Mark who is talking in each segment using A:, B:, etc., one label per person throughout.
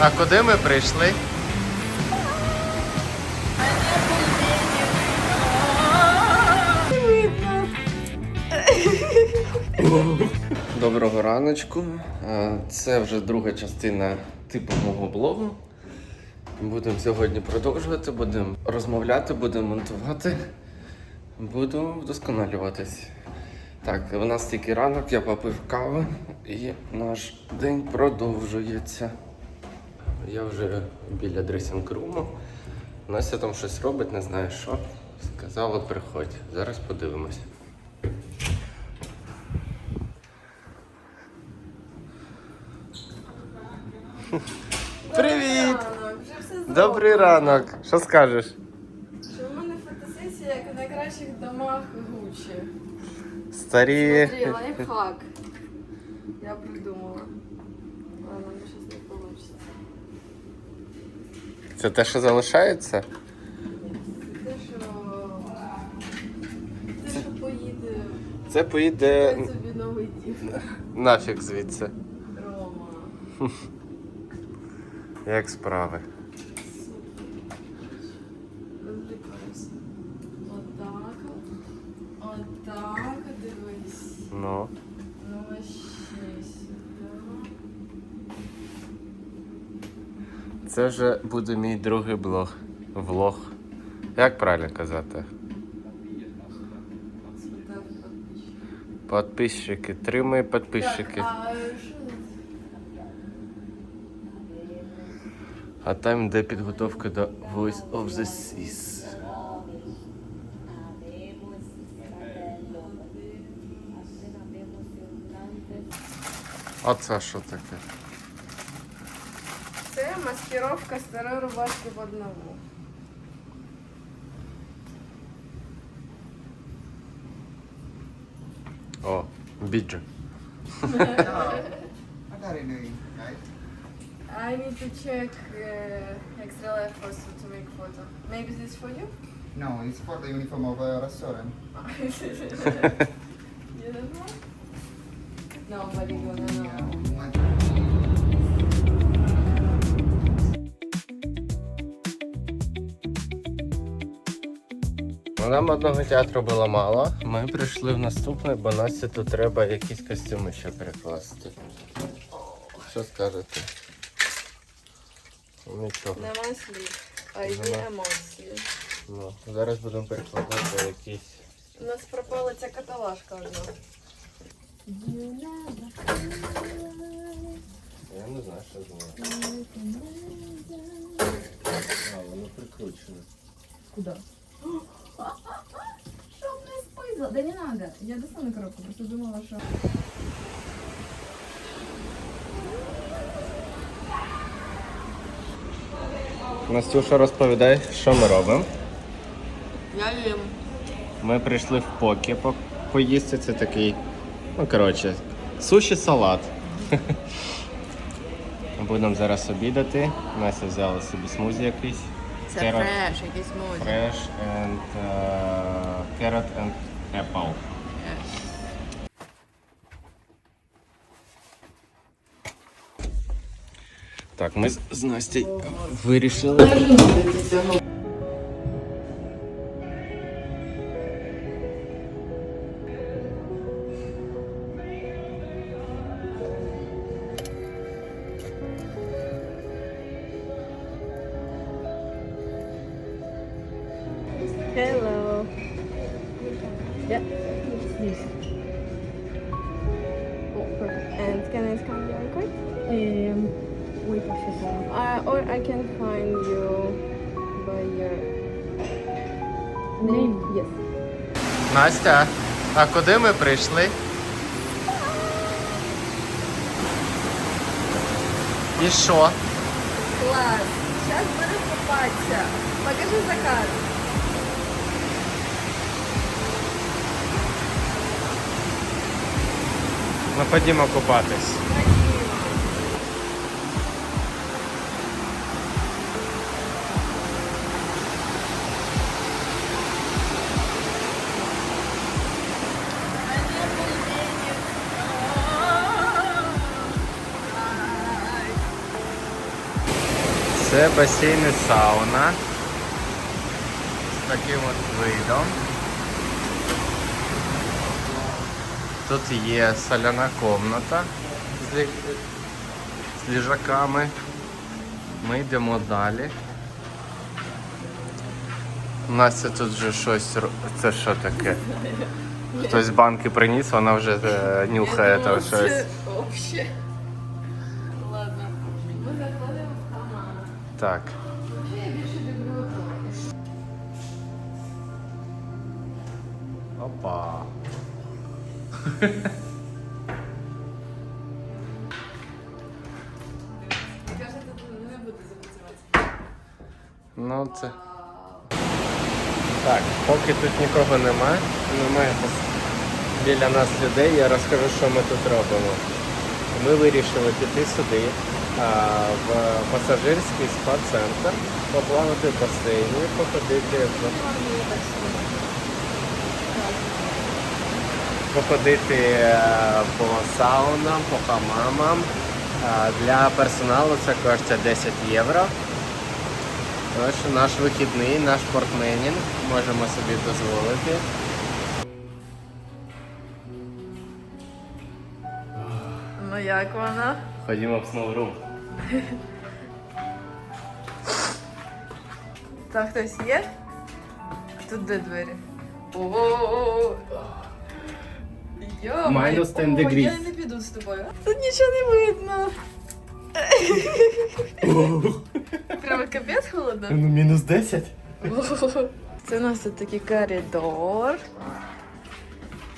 A: А куди ми прийшли? Доброго раночку. Е, Це вже друга частина типу мого блогу. Будемо сьогодні продовжувати, будемо розмовляти, будемо монтувати, буду вдосконалюватись. Так, у нас тільки ранок, я попив каву і наш день продовжується. Я вже біля дресінг-руму. Настя там щось робить, не знаю що. Сказала, приходь. Зараз подивимось. Привіт! Добрий ранок! Що скажеш?
B: Що в мене фотосесія, у домах Гуччі.
A: Старі.
B: Смотри, лайфхак. Я придумала. Ладно, ну щось не вийде.
A: Це те, що залишається?
B: Те, що... Те, що поїде...
A: Це поїде
B: собі новий дім.
A: нафіг звідси.
B: Рома.
A: Як справи?
B: Розвлікаюся. Отак от. Отак от, дивись.
A: Ну.
B: Ну, ще сюди.
A: Це вже буде мій другий блог. Влог. Як правильно казати? Подписчики. Три мої підписчики.
B: Так, а що
A: А там йде підготовка до Voice of the Seas. А це що таке?
B: Це маскировка старої рубашки в одному.
A: О, біджа.
C: Right?
B: I need to check uh, extra life also to make photo. Maybe this for you?
C: No, it's for the uniform of a restaurant.
B: you don't know? Nobody gonna know.
A: Нам одного театру було мало. Ми прийшли в наступний, бо Насті тут треба якісь костюми ще перекласти. Що скажете? Нічого.
B: Нема слів. А
A: Нема.
B: емоції.
A: Ну, зараз будемо перекладати якісь.
B: У нас пропала ця каталажка одна.
A: Я не знаю, що з нею. А, воно прикручене.
B: Куда? Что мне спызло? Да не надо. Я достану коробку, просто думала, что...
A: Настюша, розповідай, що ми робимо.
B: Я ем.
A: Ми прийшли в покі по- поїсти. Це такий, ну коротше, суші салат. Будемо зараз обідати. Настя взяла собі смузі якийсь.
B: Це
A: Carrot-
B: фреш, якийсь мозі.
A: Fresh and uh, carrot and apple. Так, ми з, з Настю вирішили.
B: Yeah. Yes. Oh, perfect. And can I scan your card? Um, wait a second. Uh, or I can find you by your name. Yes.
A: Настя, а куди ми прийшли? І що?
B: Класс. Сейчас буду купаться. Покажи заказ.
A: Ну ходімо купатись. Це басейн і сауна з таким от видом. Тут є соляна комната з, лі... з ліжаками. Ми йдемо далі. Настя тут вже щось. Це що таке? Хтось банки приніс, вона вже е, нюхає там щось.
B: Ладно. Ми закладемо в команду.
A: Так. Ну це. Так, поки тут нікого немає, немає біля нас людей, я розкажу, що ми тут робимо. Ми вирішили піти сюди, в пасажирський спа-центр, поплавати в басейні, походити в походити е, по саунам, по хамамам. Е, Для персоналу це коштує 10 євро. Тож наш вихідний, наш портменінг можемо собі дозволити.
B: Ну як вона?
A: Ходімо в Snow Room.
B: Там хтось є? Тут де двері? О-о-о. Йо,
A: Minus 10 degrees.
B: Я не піду з тобою. Тут нічого не видно. Прямо капець холодно.
A: Ну, мінус 10.
B: Це у нас тут такий коридор.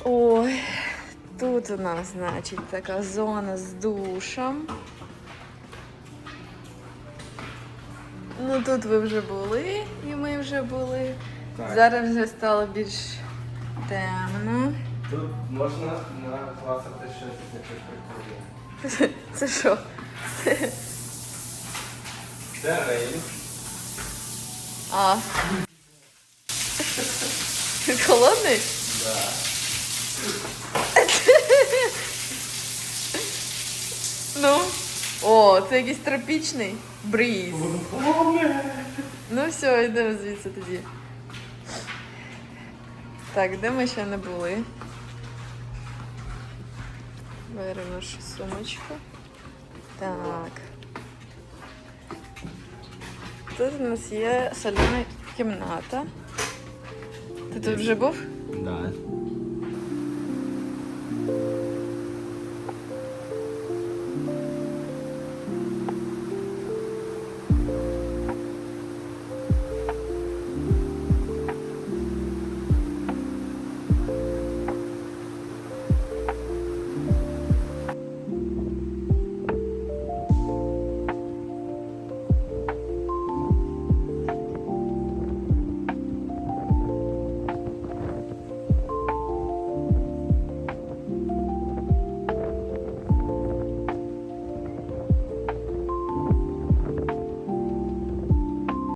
B: Ой, тут у нас, значить, така зона з душем. Ну тут ви вже були, і ми вже були.
A: Так.
B: Зараз вже стало більш темно.
A: Тут можна накласти щось таке прикольне.
B: Це що?
A: Це рейль.
B: А. Холодний?
A: Да.
B: Ну. О, це якийсь тропічний бріз. Ну все, йдемо звідси тоді. Так, де ми ще не були? Беремо нашу сумочку. Так. Тут у нас є соляна кімната. Ти тут вже був?
A: Да.